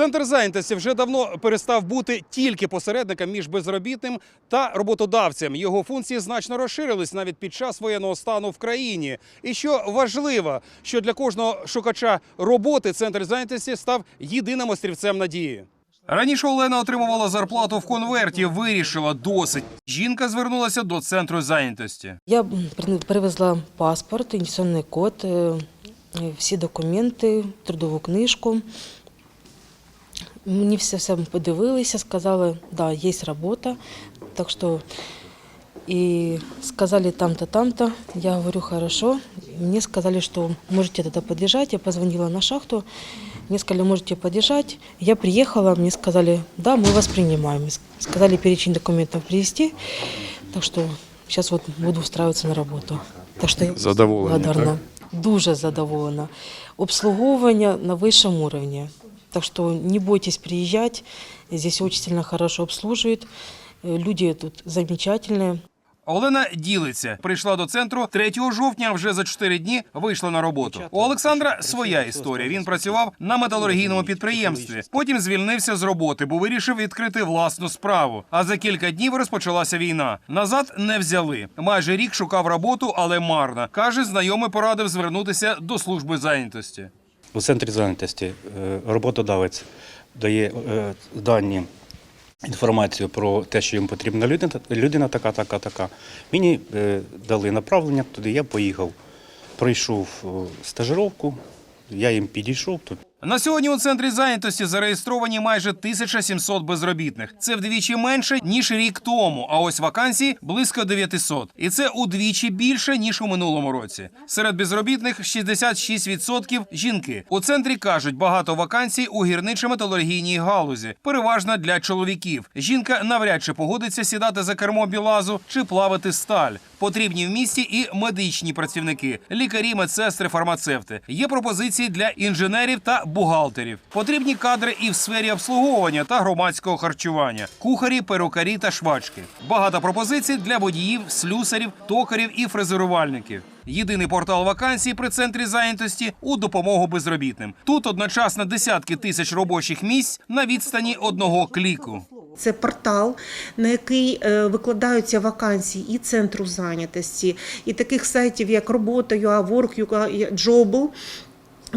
Центр зайнятості вже давно перестав бути тільки посередником між безробітним та роботодавцем. Його функції значно розширились навіть під час воєнного стану в країні. І що важливо, що для кожного шукача роботи центр зайнятості став єдиним острівцем надії. Раніше Олена отримувала зарплату в конверті. Вирішила досить. Жінка звернулася до центру зайнятості. Я привезла паспорт, пенсійний код, е, всі документи, трудову книжку. Мені все, все подивилися, сказали, да, є робота. Так що и сказали там-то, там-то. Я говорю, хорошо. Мне сказали, что можете тогда подъезжать. Я позвонила на шахту. Мне сказали, можете подъезжать. Я приехала, мне сказали, да, мы вас принимаем. Сказали перечень документов привезти. Так что сейчас вот буду устраиваться на работу. Так что я Задоволені, благодарна. Дуже задоволена. Обслуговування на высшем уровне. Так что не бойтесь приезжать. Здесь очень сильно хорошо обслуживают. Э, Люди тут замечательные. Олена ділиться. Прийшла до центру 3 жовтня, а вже за 4 дні вийшла на роботу. У Олександра своя історія. Він працював на металургійному підприємстві. Потім звільнився з роботи, бо вирішив відкрити власну справу. А за кілька днів розпочалася війна. Назад не взяли. Майже рік шукав роботу, але марно. Каже, знайомий порадив звернутися до служби зайнятості. У центрі зайнятості е, роботодавець дає е, дані, інформацію про те, що йому потрібна людина, людина така, така, така. Мені е, дали направлення туди, я поїхав. Пройшов стажировку, я їм підійшов тут. На сьогодні у центрі зайнятості зареєстровані майже 1700 безробітних. Це вдвічі менше ніж рік тому. А ось вакансій близько 900. І це удвічі більше ніж у минулому році. Серед безробітних 66% – жінки. У центрі кажуть, багато вакансій у гірничо-металургійній галузі, переважно для чоловіків. Жінка навряд чи погодиться сідати за кермо білазу чи плавати сталь. Потрібні в місті і медичні працівники, лікарі, медсестри, фармацевти. Є пропозиції для інженерів та бухгалтерів. Потрібні кадри і в сфері обслуговування та громадського харчування, кухарі, перукарі та швачки. Багато пропозицій для водіїв, слюсарів, токарів і фрезерувальників. Єдиний портал вакансій при центрі зайнятості у допомогу безробітним. Тут одночасно десятки тисяч робочих місць на відстані одного кліку. Це портал, на який е, викладаються вакансії і центру зайнятості, і таких сайтів, як робота.ua, Work.ua, Jobl.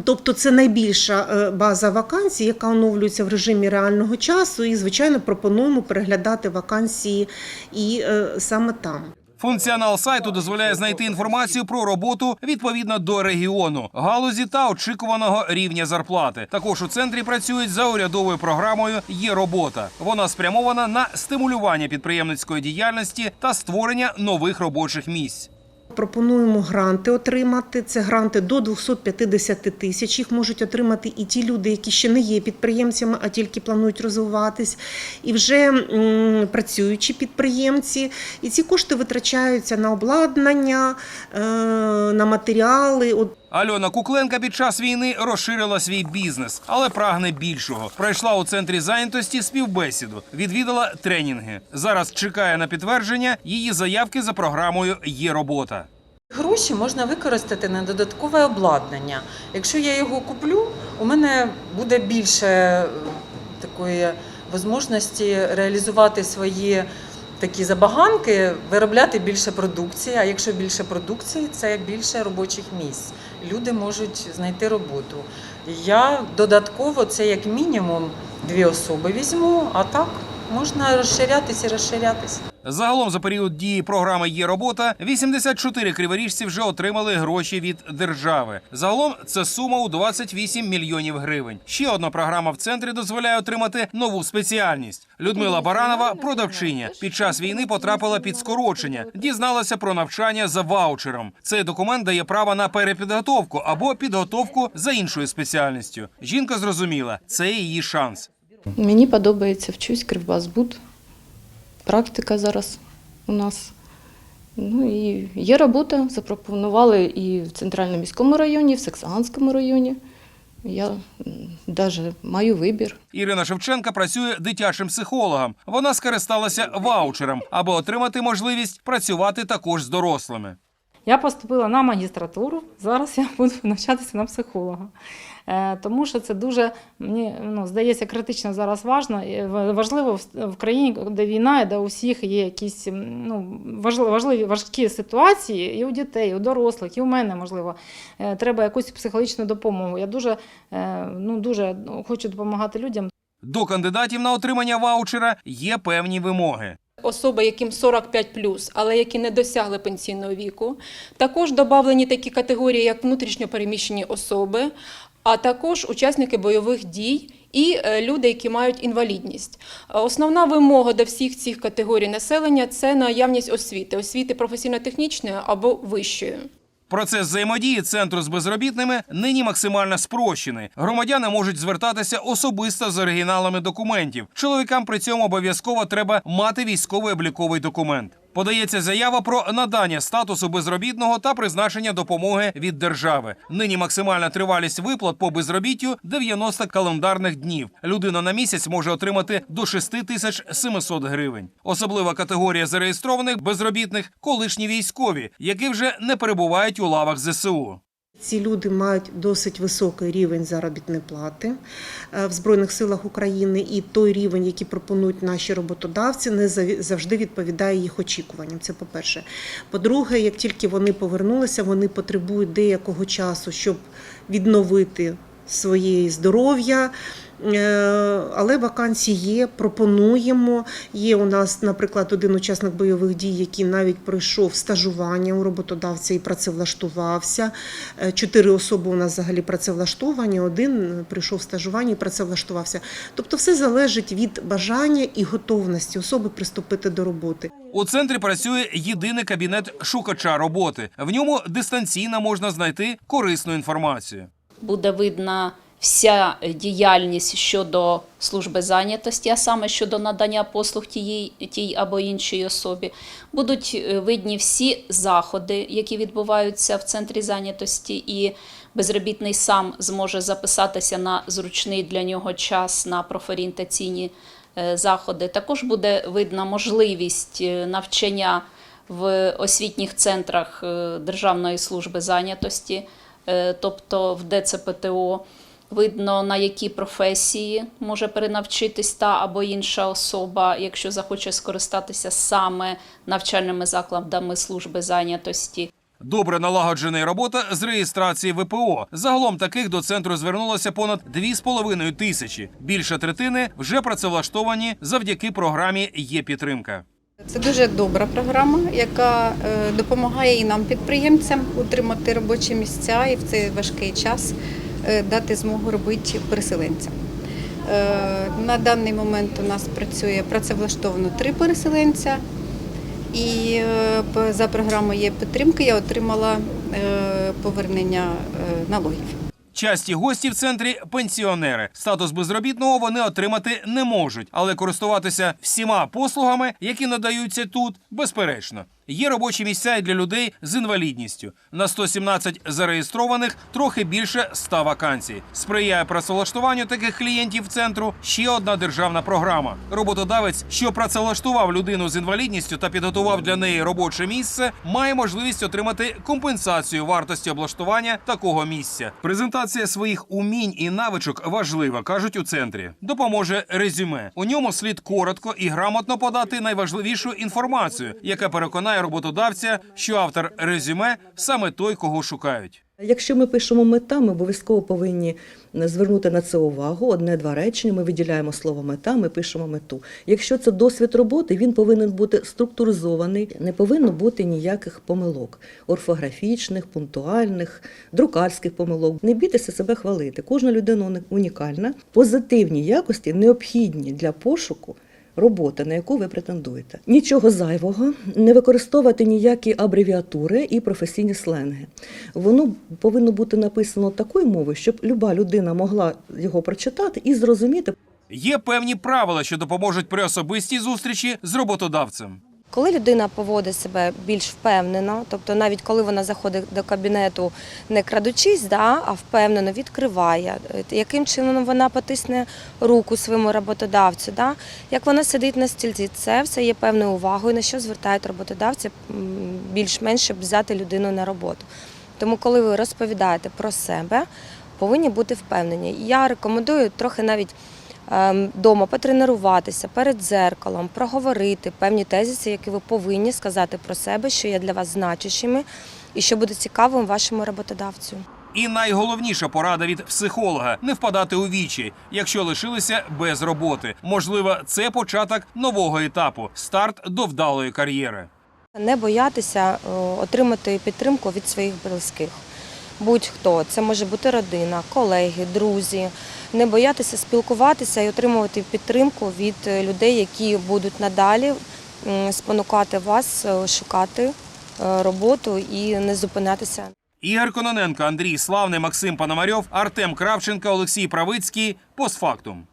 Тобто це найбільша е, база вакансій, яка оновлюється в режимі реального часу. І, звичайно, пропонуємо переглядати вакансії і е, саме там. Функціонал сайту дозволяє знайти інформацію про роботу відповідно до регіону, галузі та очікуваного рівня зарплати. Також у центрі працюють за урядовою програмою Є робота. Вона спрямована на стимулювання підприємницької діяльності та створення нових робочих місць. Пропонуємо гранти отримати. Це гранти до 250 тисяч. Їх можуть отримати і ті люди, які ще не є підприємцями, а тільки планують розвиватись, і вже працюючі підприємці. І ці кошти витрачаються на обладнання, е, на матеріали. Альона Кукленка під час війни розширила свій бізнес, але прагне більшого. Пройшла у центрі зайнятості співбесіду, відвідала тренінги. Зараз чекає на підтвердження її заявки за програмою Є робота. Гроші можна використати на додаткове обладнання. Якщо я його куплю, у мене буде більше е, такої можливості реалізувати свої такі забаганки, виробляти більше продукції. А якщо більше продукції, це більше робочих місць. Люди можуть знайти роботу. Я додатково це як мінімум дві особи візьму, а так можна розширятися і розширятися. Загалом за період дії програми Є робота 84 криворіжці вже отримали гроші від держави. Загалом це сума у 28 мільйонів гривень. Ще одна програма в центрі дозволяє отримати нову спеціальність. Людмила Баранова, продавчиня, під час війни потрапила під скорочення, дізналася про навчання за ваучером. Цей документ дає право на перепідготовку або підготовку за іншою спеціальністю. Жінка зрозуміла, це її шанс. Мені подобається вчусь Кривбасбуд. Практика зараз у нас. Ну і є робота. Запропонували і в центральному міському районі, і в Саксаганському районі. Я навіть маю вибір. Ірина Шевченка працює дитячим психологом. Вона скористалася ваучером, аби отримати можливість працювати також з дорослими. Я поступила на магістратуру. Зараз я буду навчатися на психолога. Е, Тому що це дуже мені ну, здається критично зараз важно, важливо в- країні, де війна, де у всіх є якісь ну, важливі, важкі ситуації, і у дітей, і у дорослих, і у мене можливо. Е, Треба якусь психологічну допомогу. Я дуже, е, ну, дуже хочу допомагати людям. До кандидатів на отримання ваучера є певні вимоги. особи, яким 45 але які не досягли пенсійного віку. Також додавлені такі категорії, як внутрішньопереміщені особи, а також учасники бойових дій і е, люди, які мають інвалідність. Е, Основна вимога до всіх цих категорій населення це наявність освіти, освіти професійно-технічної або вищої. Процес взаємодії центру з безробітними нині максимально спрощений. Громадяни можуть звертатися особисто з оригіналами документів. Чоловікам при цьому обов'язково треба мати військовий обліковий документ. Подається заява про надання статусу безробітного та призначення допомоги від держави. Нині максимальна тривалість виплат по безробіттю 90 календарних днів. Людина на місяць може отримати до 6700 гривень. Особлива категорія зареєстрованих безробітних колишні військові, які вже не перебувають у лавах ЗСУ. Ці люди мають досить високий рівень заробітної плати е, в Збройних силах України, і той рівень, який пропонують наші роботодавці, не завжди відповідає їх очікуванням. Це по-перше. По-друге, як тільки вони повернулися, вони потребують деякого часу, щоб відновити своє здоров'я. Е, Але вакансії є, пропонуємо. Є у нас, наприклад, один учасник бойових дій, який навіть пройшов стажування у роботодавця і працевлаштувався. Е, Чотири особи у нас взагалі працевлаштовані, один прийшов стажування і працевлаштувався. Тобто, все залежить від бажання і готовності особи приступити до роботи. У центрі працює єдиний кабінет шукача роботи. В ньому дистанційно можна знайти корисну інформацію. буде видна вся діяльність щодо служби зайнятості, а саме щодо надання послуг тієї тій або іншій особі. Будуть е, видні всі заходи, які відбуваються в центрі зайнятості, і безробітний сам зможе записатися на зручний для нього час на профорієнтаційні е, заходи. Також буде видна можливість е, навчання в освітніх центрах е, Державної служби зайнятості, е, тобто в ДЦПТО. Видно, на які професії може перенавчитись та або інша особа, якщо захоче скористатися саме навчальними закладами служби зайнятості. Добре налагоджена робота з реєстрації ВПО. Загалом таких до центру звернулося понад 2,5 тисячі. Більше третини вже працевлаштовані завдяки програмі Є підтримка. Це дуже добра програма, яка е, допомагає і нам, підприємцям, утримати робочі місця і в цей важкий час дати змогу робити переселенцям. Е, На даний момент у нас працює працевлаштовано три переселенця, і е, за програмою є підтримки. Я отримала е, повернення е, налогів. Часті гості в центрі пенсіонери. Статус безробітного вони отримати не можуть, але користуватися всіма послугами, які надаються тут, безперечно. Є робочі місця і для людей з інвалідністю. На 117 зареєстрованих трохи більше 100 вакансій. Сприяє працевлаштуванню таких клієнтів центру ще одна державна програма. Роботодавець, що працевлаштував людину з інвалідністю та підготував для неї робоче місце, має можливість отримати компенсацію вартості облаштування такого місця. Презентація своїх умінь і навичок важлива, кажуть у центрі. Допоможе резюме. У ньому слід коротко і грамотно подати найважливішу інформацію, яка переконає роботодавця, що автор резюме саме той, кого шукають. Якщо ми пишемо мета, ми обов'язково повинні звернути на це увагу. Одне-два речення. Ми виділяємо слово мета, ми пишемо мету. Якщо це досвід роботи, він повинен бути структуризований, не повинно бути ніяких помилок орфографічних, пунктуальних, друкарських помилок. Не бійтеся себе хвалити. Кожна людина унікальна. Позитивні якості необхідні для пошуку. Робота, на яку ви претендуєте. Нічого зайвого, не використовувати ніякі абревіатури і професійні сленги. Воно повинно бути написано такою мовою, щоб люба людина могла його прочитати і зрозуміти. Є певні правила, що допоможуть при особистій зустрічі з роботодавцем. Коли людина поводить себе більш впевнено, тобто навіть коли вона заходить до кабінету не крадучись, да, а впевнено відкриває, е, яким чином вона потисне руку своєму роботодавцю, да, як вона сидить на стільці, це все є певною увагою, на що звертають роботодавці більш-менш, щоб взяти людину на роботу. Тому, коли ви розповідаєте про себе, повинні бути впевнені. Я рекомендую трохи навіть вдома потренуватися перед дзеркалом, проговорити певні тезиси, які ви повинні сказати про себе, що є для вас значущими і що буде цікавим вашому роботодавцю. І найголовніша порада від психолога не впадати у вічі, якщо лишилися без роботи. Можливо, це початок нового етапу старт до вдалої кар'єри. Не боятися е, отримати підтримку від своїх близьких. Будь-хто, це може бути родина, колеги, друзі. Не боятися спілкуватися і отримувати підтримку від е, людей, які будуть надалі спонукати вас е, шукати е, роботу і не зупинятися. Ігор Кононенко, Андрій Славний, Максим Пономарьов, Артем Кравченко, Олексій Правицький. Постфактум.